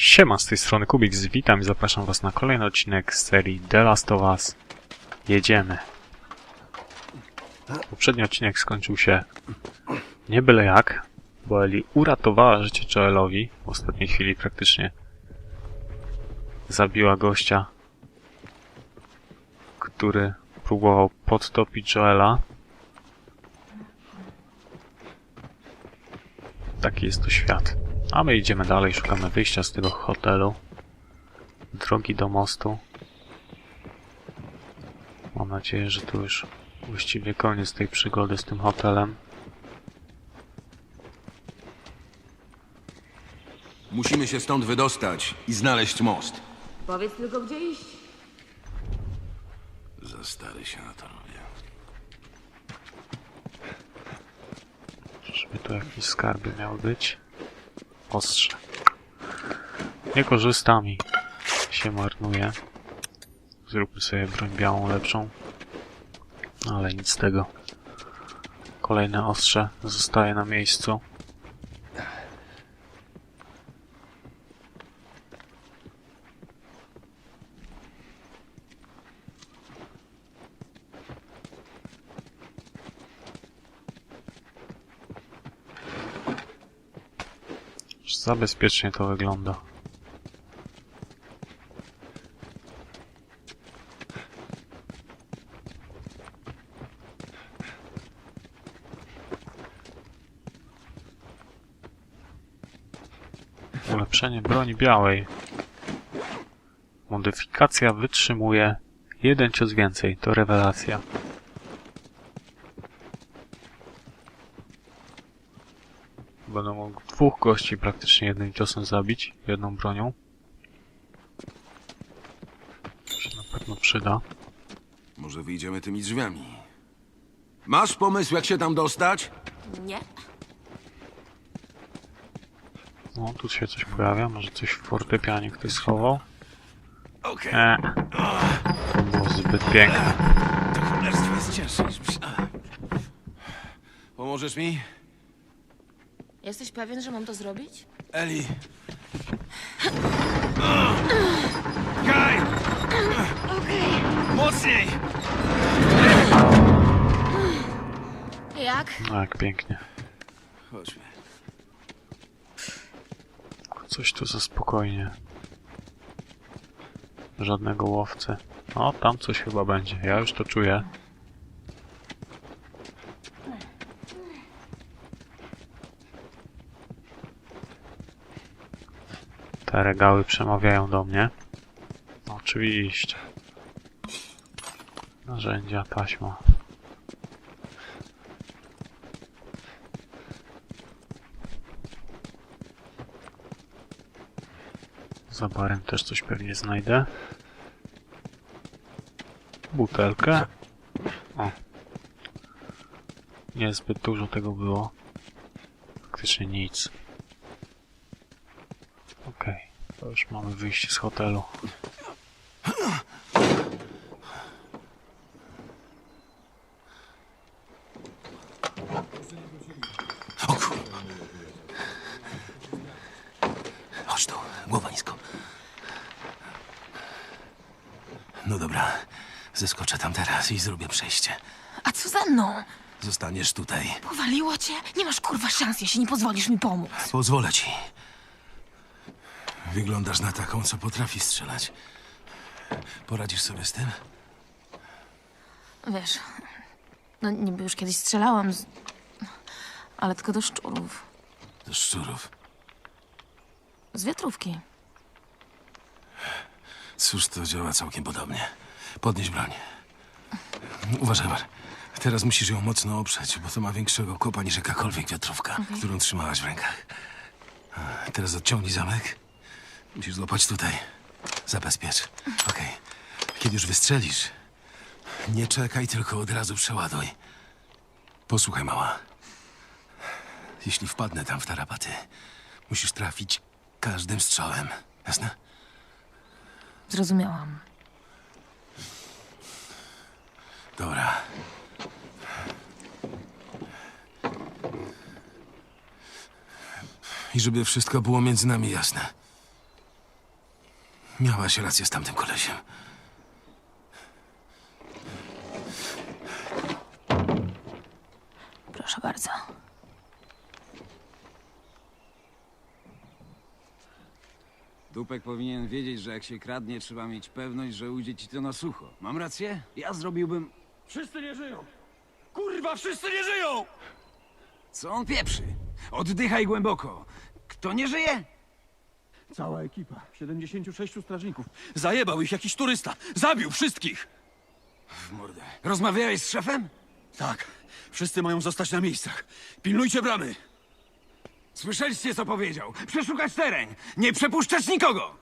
Siema, z tej strony Kubik, witam i zapraszam was na kolejny odcinek z serii The Last of Us. Jedziemy. Poprzedni odcinek skończył się nie byle jak, bo Eli uratowała życie Joelowi w ostatniej chwili praktycznie. Zabiła gościa, który próbował podtopić Joela. Taki jest to świat. A my idziemy dalej, szukamy wyjścia z tego hotelu. Drogi do mostu. Mam nadzieję, że tu już właściwie koniec tej przygody z tym hotelem. Musimy się stąd wydostać i znaleźć most. Powiedz tylko, gdzie iść. Za stary się na to robię. Czyżby tu jakieś skarby miały być? Ostrze. Nie korzystam i się marnuje. Zróbmy sobie broń białą lepszą. Ale nic z tego. Kolejne ostrze zostaje na miejscu. Za bezpiecznie to wygląda. Ulepszenie broni białej. Modyfikacja wytrzymuje jeden cios więcej. To rewelacja. Będę mógł dwóch gości praktycznie jednym ciosem zabić, jedną bronią. To się na pewno przyda. Może wyjdziemy tymi drzwiami. Masz pomysł, jak się tam dostać? Nie. No, tu się coś pojawia, może coś w fortepianie ktoś schował. Okej. Nie, to było zbyt piękne. To cholerstwo jest cięższe niż myślałem. Pomożesz mi? Jesteś pewien, że mam to zrobić? Eli. Gaj! Mocniej! Jak? No, jak pięknie. Chodźmy. Coś tu za spokojnie. Żadnego łowcy. O, tam coś chyba będzie. Ja już to czuję. Te regały przemawiają do mnie. Oczywiście. Narzędzia, taśma. Za barem też coś pewnie znajdę. Butelkę. O. Niezbyt dużo tego było. Faktycznie nic. Okej, to już mamy wyjście z hotelu. O kur... Chodź tu, głowa nisko. No dobra, zeskoczę tam teraz i zrobię przejście. A co ze mną? Zostaniesz tutaj. Powaliło cię? Nie masz kurwa szans, jeśli nie pozwolisz mi pomóc. Pozwolę ci. Wyglądasz na taką, co potrafi strzelać. Poradzisz sobie z tym? Wiesz, no niby już kiedyś strzelałam, z... ale tylko do szczurów. Do szczurów. Z wiatrówki. Cóż, to działa całkiem podobnie. Podnieś broń. Uważaj, Mar. Teraz musisz ją mocno oprzeć, bo to ma większego kopa niż jakakolwiek wiatrówka, którą trzymałaś w rękach. A, Teraz odciągnij zamek. Musisz złapać tutaj. Zabezpiecz. Okej. Kiedy już wystrzelisz, nie czekaj, tylko od razu przeładuj. Posłuchaj, mała. Jeśli wpadnę tam w tarapaty, musisz trafić każdym strzałem. Jasne? Zrozumiałam. Dobra. I żeby wszystko było między nami jasne. Miałaś rację z tamtym kolesiem. Proszę bardzo. Dupek powinien wiedzieć, że jak się kradnie, trzeba mieć pewność, że ujdzie ci to na sucho. Mam rację? Ja zrobiłbym... Wszyscy nie żyją! Kurwa, wszyscy nie żyją! Co on pieprzy? Oddychaj głęboko. Kto nie żyje? Cała ekipa, 76 strażników. Zajebał ich jakiś turysta. Zabił wszystkich! W mordę. Rozmawiałeś z szefem? Tak, wszyscy mają zostać na miejscach. Pilnujcie bramy! Słyszeliście, co powiedział? Przeszukać teren! Nie przepuszczać nikogo!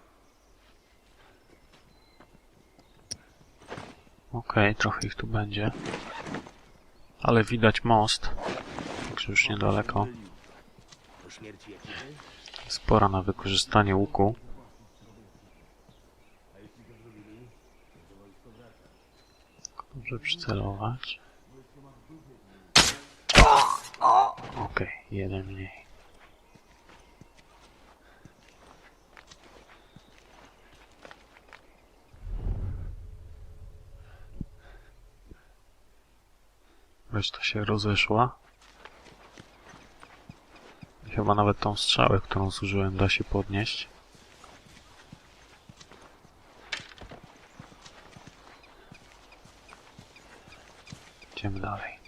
Okej, trochę ich tu będzie. Ale widać most. Także już niedaleko. Jest pora na wykorzystanie łuku. Dobrze przycelować. Okej, jeden mniej. Reszta się rozeszła. Chyba nawet tą strzałę, którą zużyłem, da się podnieść. Idziemy dalej.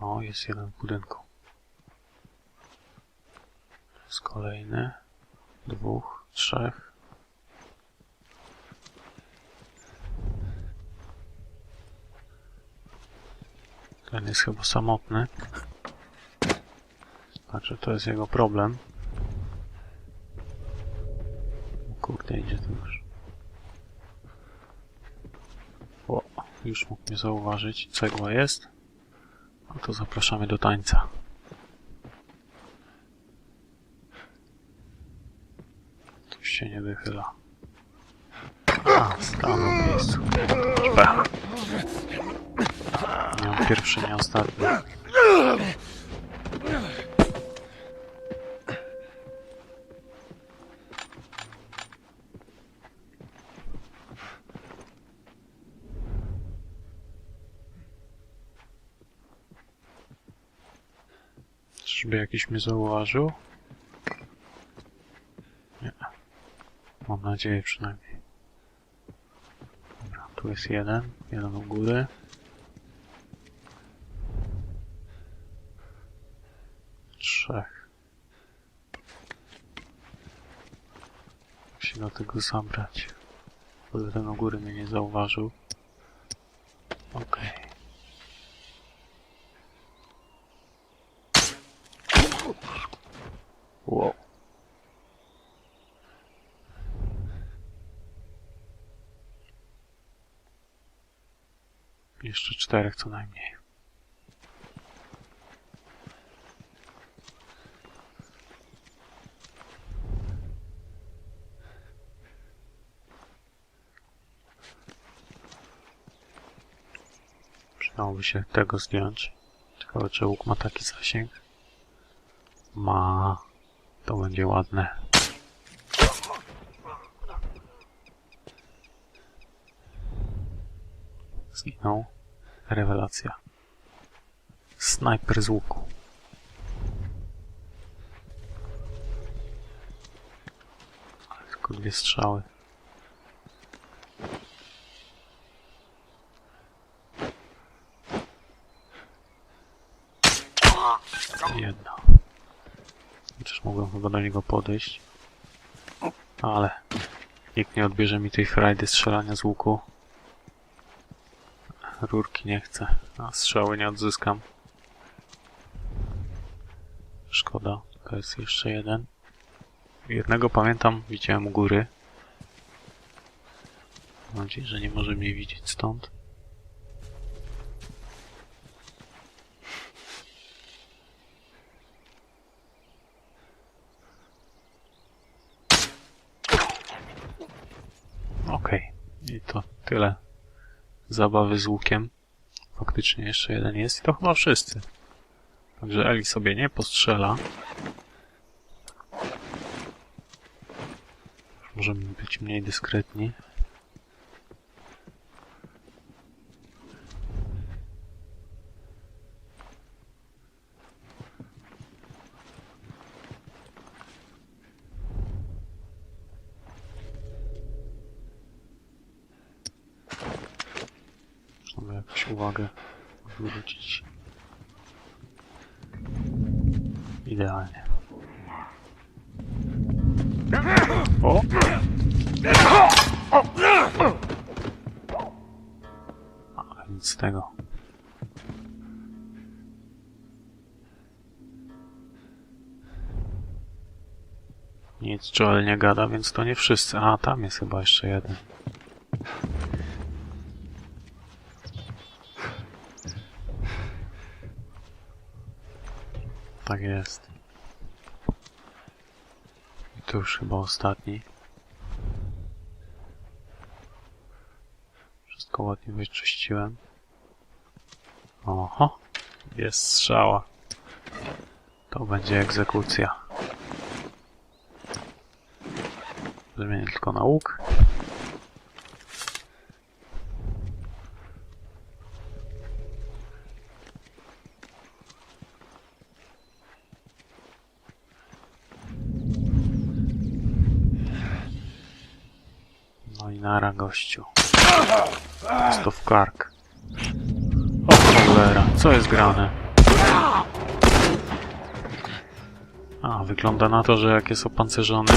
O, jest jeden w budynku. Jest kolejny. Dwóch, trzech. Ten jest chyba samotny. Znaczy to jest jego problem. Kurde, idzie tu już. O, już mógł mnie zauważyć. Cegła jest. No to zapraszamy do tańca. Tu się nie wychyla. A, stanął w miejscu. Pech. Nie pierwszy, nie ostatni. Czyżby jakiś mnie zauważył? Mam nadzieję przynajmniej. Dobra, tu jest jeden. Jeden u góry. Trzech. Się do tego zabrać? Bo ten u góry mnie nie zauważył. Okej. Wow. Jeszcze czterech co najmniej. Przydałoby się tego zdjąć. Ciekawe czy łuk ma taki zasięg. Ma. To będzie ładne. Zginął. Rewelacja. Snajper z łuku. Ale Tylko dwie strzały. Jedna. Chociaż mogłem chyba do niego podejść. Ale nikt nie odbierze mi tej frajdy strzelania z łuku. Rurki nie chcę, a strzały nie odzyskam. Szkoda, to jest jeszcze jeden. Jednego pamiętam, widziałem u góry. Mam nadzieję, że nie może mnie widzieć stąd. Okej, I to tyle zabawy z łukiem. Faktycznie jeszcze jeden jest i to chyba wszyscy. Także Eli sobie nie postrzela. Możemy być mniej dyskretni. Trzeba jakąś uwagę zwrócić. Idealnie. O! Ale nic z tego. Nic Joel nie gada, więc to nie wszyscy. A, tam jest chyba jeszcze jeden. Tak jest. I to już chyba ostatni. Wszystko ładnie wyczyściłem. Oho, jest strzała. To będzie egzekucja. Zmienię tylko na łuk. No i nara gościu. Jest to w kark. O cholera, co jest grane? A, wygląda na to, że jak jest opancerzony,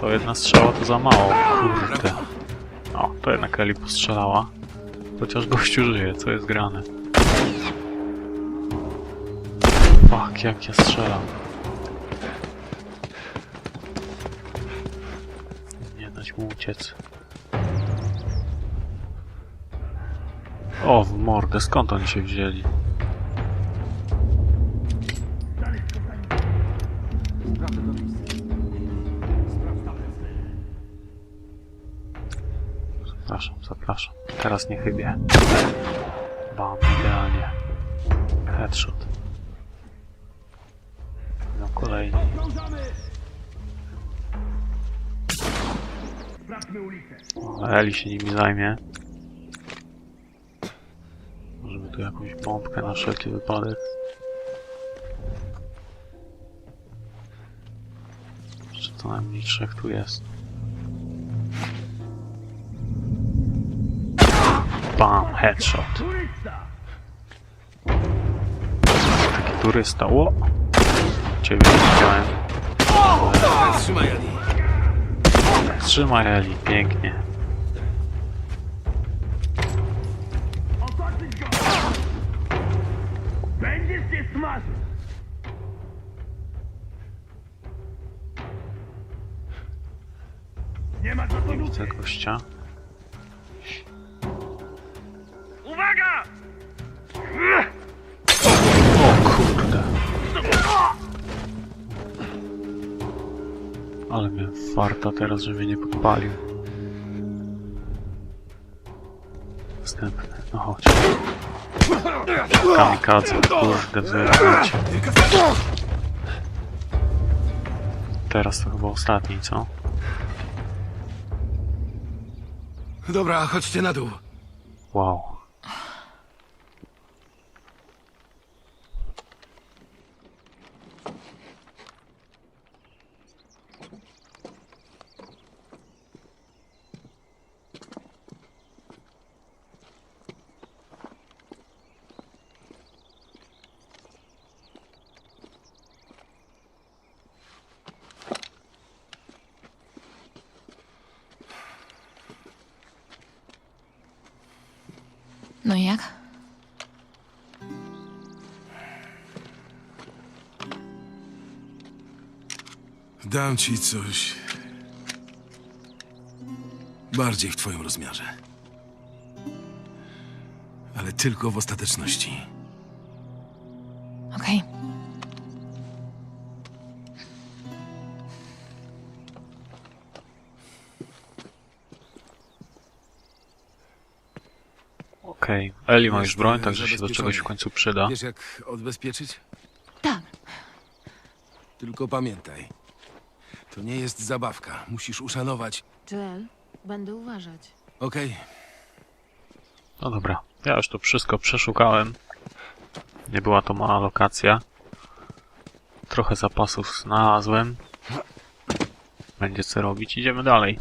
to jedna strzała to za mało. Kurde. O, to jednak Eli postrzelała. Chociaż gościu żyje, co jest grane? Fuck, jak ja strzelam. Dać mu uciec. O, w mordę, skąd oni się wzięli? Zapraszam, zapraszam. Teraz nie chybię. Bam, idealnie. Headshot. O, Eli się nimi zajmie. Możemy tu jakąś bombkę na wszelki wypadek. Jeszcze co najmniej trzech tu jest. Bam, headshot. Taki turysta, o! Ciebie widziałem. Trzymaj, Eli. Trzymaj Eli, pięknie. Się smażył! Nie ma co Nie widzę gościa. Uwaga! O kurde. Ale miałem farta teraz, że mnie nie podpalił. Następny. No chodź. Kamikadze, kurde, wyraźnie. Teraz to chyba ostatni, co? Dobra, chodźcie na dół. Wow. No i jak? Dam ci coś. Bardziej w twoim rozmiarze. Ale tylko w ostateczności. Okej. Okej, Eli ma już broń, także się do czegoś w końcu przyda. Wiesz, jak odbezpieczyć? Tak. Tylko pamiętaj. To nie jest zabawka. Musisz uszanować. Joel, będę uważać. Okej? No dobra, ja już to wszystko przeszukałem. Nie była to mała lokacja. Trochę zapasów znalazłem. Będzie co robić, idziemy dalej.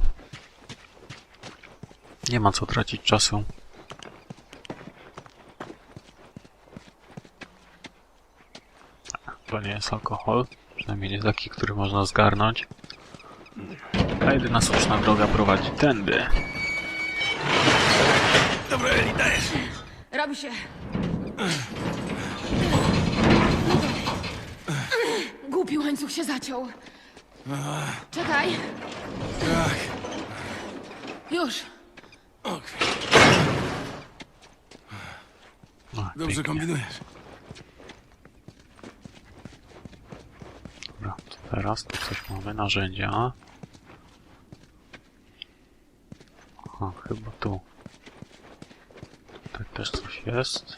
Nie ma co tracić czasu. To nie jest alkohol. Przynajmniej nie taki, który można zgarnąć. A jedyna słuszna droga prowadzi tędy. Dobra, Eli, dajesz. Robi się. Głupi łańcuch się zaciął. Czekaj, Tak. już. Okej. Dobrze pięknie. kombinujesz. Dobra, to teraz tu coś mamy, narzędzia. Aha, chyba tu. Tutaj też coś jest.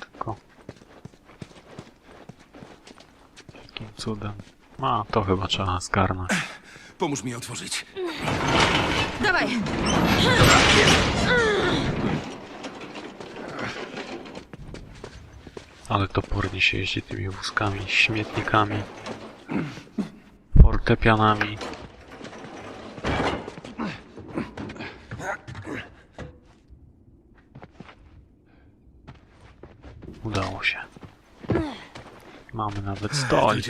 Tylko... Jakim cudem? A, to chyba trzeba zgarnąć. Pomóż mi otworzyć. Dawaj. Ale topornie się jeździ tymi wózkami, śmietnikami, fortepianami. Udało się. Mamy nawet stolik.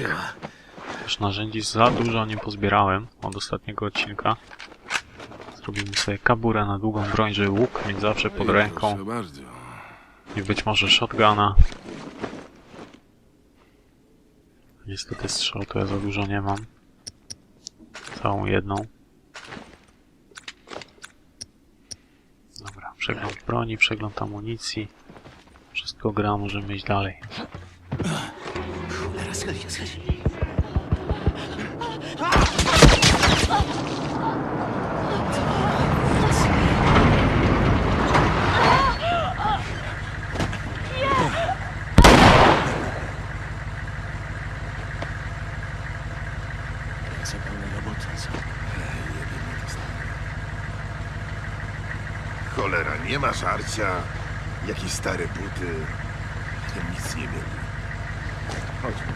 Już narzędzi za dużo nie pozbierałem od ostatniego odcinka. Zrobimy sobie kaburę na długą broń, żeby łuk mieć zawsze pod ręką. I być może shotguna. Niestety strzał to ja za dużo nie mam. Całą jedną. Dobra, przegląd broni, przegląd amunicji. Wszystko gra, możemy iść dalej. Cholera, schyl się, schyl się. Zapalna robota, co? Ma żarcia. Jakieś stare buty. Nic nie mieli. Chodźmy.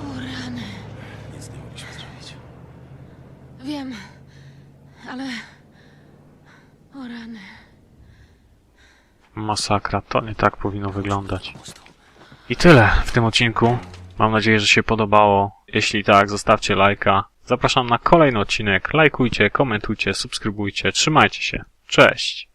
O rany. Nic nie mogliśmy zrobić. Wiem, ale... O rany. Masakra, to nie tak powinno wyglądać. I tyle w tym odcinku. Mam nadzieję, że się podobało. Jeśli tak, zostawcie lajka. Zapraszam na kolejny odcinek. Lajkujcie, komentujcie, subskrybujcie. Trzymajcie się. Cześć!